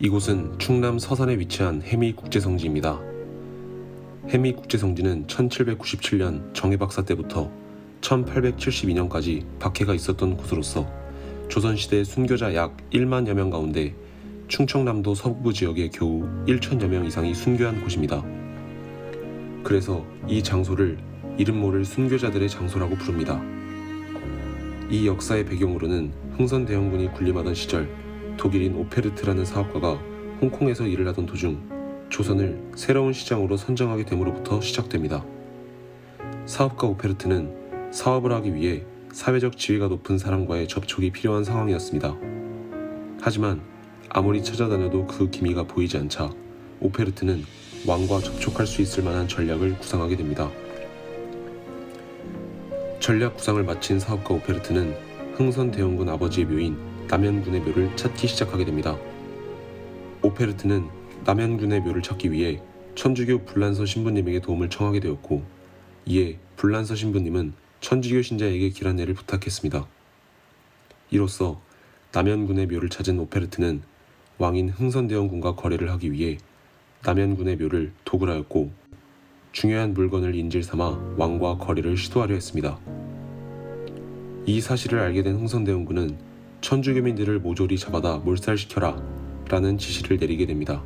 이곳은 충남 서산에 위치한 해미 국제성지입니다. 해미 국제성지는 1797년 정해 박사 때부터 1872년까지 박해가 있었던 곳으로서 조선시대 순교자 약 1만여 명 가운데 충청남도 서부 지역에 겨우 1천여 명 이상이 순교한 곳입니다. 그래서 이 장소를 이름 모를 순교자들의 장소라고 부릅니다. 이 역사의 배경으로는 흥선대원군이 군림하던 시절 독일인 오페르트라는 사업가가 홍콩에서 일을 하던 도중 조선을 새로운 시장으로 선정하게 됨으로부터 시작됩니다. 사업가 오페르트는 사업을 하기 위해 사회적 지위가 높은 사람과의 접촉이 필요한 상황이었습니다. 하지만 아무리 찾아다녀도 그 기미가 보이지 않자 오페르트는 왕과 접촉할 수 있을 만한 전략을 구상하게 됩니다. 전략 구상을 마친 사업가 오페르트는 흥선대원군 아버지의 묘인 남현군의 묘를 찾기 시작하게 됩니다. 오페르트는 남현군의 묘를 찾기 위해 천주교 불란서 신부님에게 도움을 청하게 되었고 이에 불란서 신부님은 천주교 신자에게 길 안내를 부탁했습니다. 이로써 남현군의 묘를 찾은 오페르트는 왕인 흥선대원군과 거래를 하기 위해 남현군의 묘를 도굴하였고 중요한 물건을 인질 삼아 왕과 거래를 시도하려 했습니다. 이 사실을 알게 된 흥선대원군은 천주교민들을 모조리 잡아다 몰살시켜라 라는 지시를 내리게 됩니다.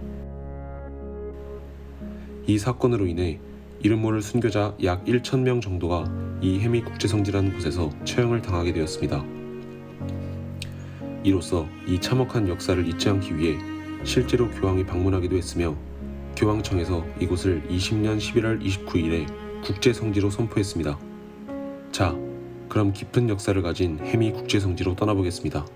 이 사건으로 인해 이름 모를 순교자 약 1천 명 정도가 이 해미 국제성지라는 곳에서 처형을 당하게 되었습니다. 이로써 이 참혹한 역사를 잊지 않기 위해 실제로 교황이 방문하기도 했으며 교황청에서 이곳을 20년 11월 29일에 국제성지로 선포했습니다. 자, 그럼 깊은 역사를 가진 해미 국제성지로 떠나보겠습니다.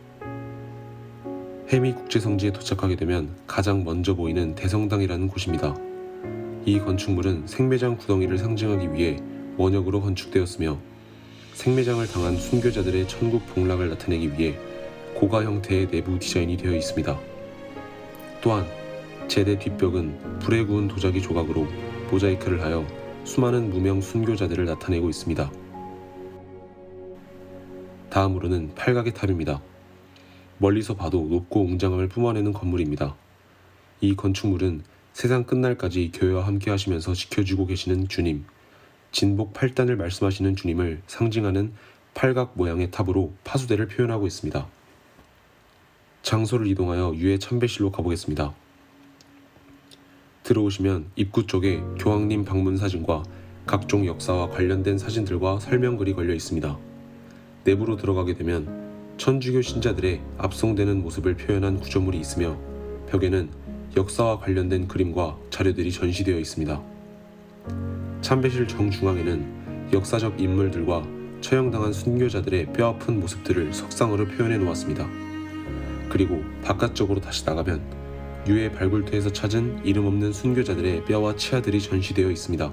해미 국제성지에 도착하게 되면 가장 먼저 보이는 대성당이라는 곳입니다. 이 건축물은 생매장 구덩이를 상징하기 위해 원역으로 건축되었으며 생매장을 당한 순교자들의 천국 복락을 나타내기 위해 고가 형태의 내부 디자인이 되어 있습니다. 또한 제대 뒷벽은 불에 구운 도자기 조각으로 모자이크를 하여 수많은 무명 순교자들을 나타내고 있습니다. 다음으로는 팔각의 탑입니다. 멀리서 봐도 높고 웅장함을 뿜어내는 건물입니다. 이 건축물은 세상 끝날까지 교회와 함께 하시면서 지켜주고 계시는 주님, 진복 8단을 말씀하시는 주님을 상징하는 팔각 모양의 탑으로 파수대를 표현하고 있습니다. 장소를 이동하여 유해 참배실로 가보겠습니다. 들어오시면 입구 쪽에 교황님 방문 사진과 각종 역사와 관련된 사진들과 설명글이 걸려 있습니다. 내부로 들어가게 되면 천주교 신자들의 압송되는 모습을 표현한 구조물이 있으며 벽에는 역사와 관련된 그림과 자료들이 전시되어 있습니다. 참배실 정중앙에는 역사적 인물들과 처형당한 순교자들의 뼈아픈 모습들을 석상으로 표현해 놓았습니다. 그리고 바깥쪽으로 다시 나가면 유해 발굴토에서 찾은 이름 없는 순교자들의 뼈와 치아들이 전시되어 있습니다.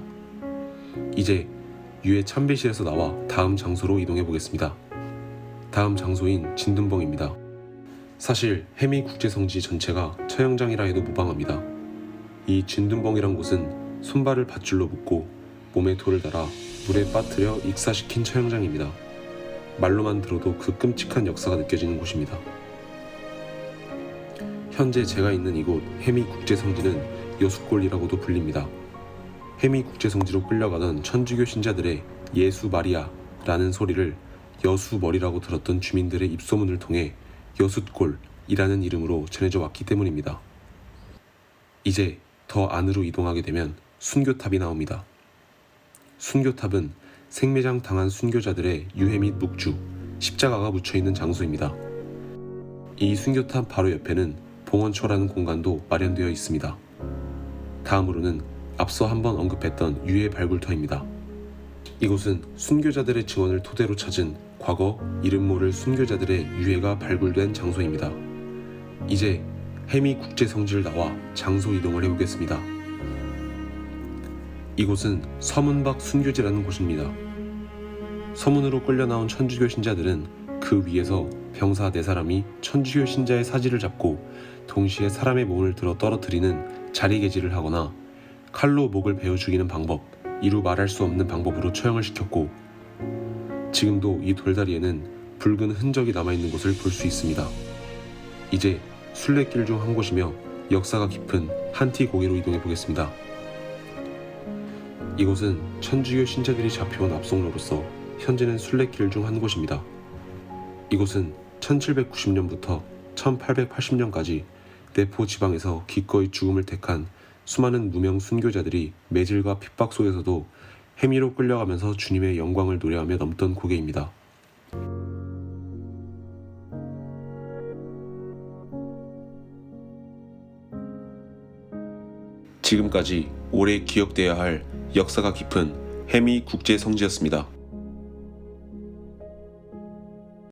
이제 유해 참배실에서 나와 다음 장소로 이동해 보겠습니다. 다음 장소인 진둔봉입니다. 사실 해미 국제성지 전체가 처형장이라 해도 무방합니다. 이 진둔봉이란 곳은 손발을 밧줄로 묶고 몸에 돌을 달아 물에 빠뜨려 익사시킨 처형장입니다. 말로만 들어도 그 끔찍한 역사가 느껴지는 곳입니다. 현재 제가 있는 이곳 해미 국제성지는 여수골이라고도 불립니다. 해미 국제성지로 끌려가던 천주교 신자들의 예수 마리아라는 소리를 여수머리라고 들었던 주민들의 입소문을 통해 여숫골이라는 이름으로 전해져 왔기 때문입니다. 이제 더 안으로 이동하게 되면 순교탑이 나옵니다. 순교탑은 생매장 당한 순교자들의 유해 및 묵주, 십자가가 묻혀 있는 장소입니다. 이 순교탑 바로 옆에는 봉원초라는 공간도 마련되어 있습니다. 다음으로는 앞서 한번 언급했던 유해 발굴터입니다. 이곳은 순교자들의 증언을 토대로 찾은 과거 이름 모를 순교자들의 유해가 발굴된 장소입니다. 이제 해미 국제성지를 나와 장소 이동을 해보겠습니다. 이곳은 서문박 순교지라는 곳입니다. 서문으로 끌려 나온 천주교 신자들은 그 위에서 병사 네 사람이 천주교 신자의 사지를 잡고 동시에 사람의 몸을 들어 떨어뜨리는 자리개질을 하거나 칼로 목을 베어 죽이는 방법, 이루 말할 수 없는 방법으로 처형을 시켰고 지금도 이 돌다리에는 붉은 흔적이 남아있는 곳을 볼 수 있습니다. 이제 순례길 중 한 곳이며 역사가 깊은 한티 고개로 이동해 보겠습니다. 이곳은 천주교 신자들이 잡혀온 압송로로서 현재는 순례길 중 한 곳입니다. 이곳은 1790년부터 1880년까지 내포 지방에서 기꺼이 죽음을 택한 수많은 무명 순교자들이 매질과 핍박 속에서도 해미로 끌려가면서 주님의 영광을 노래하며 넘던 고개입니다. 지금까지 오래 기억돼야 할 역사가 깊은 해미 국제 성지였습니다.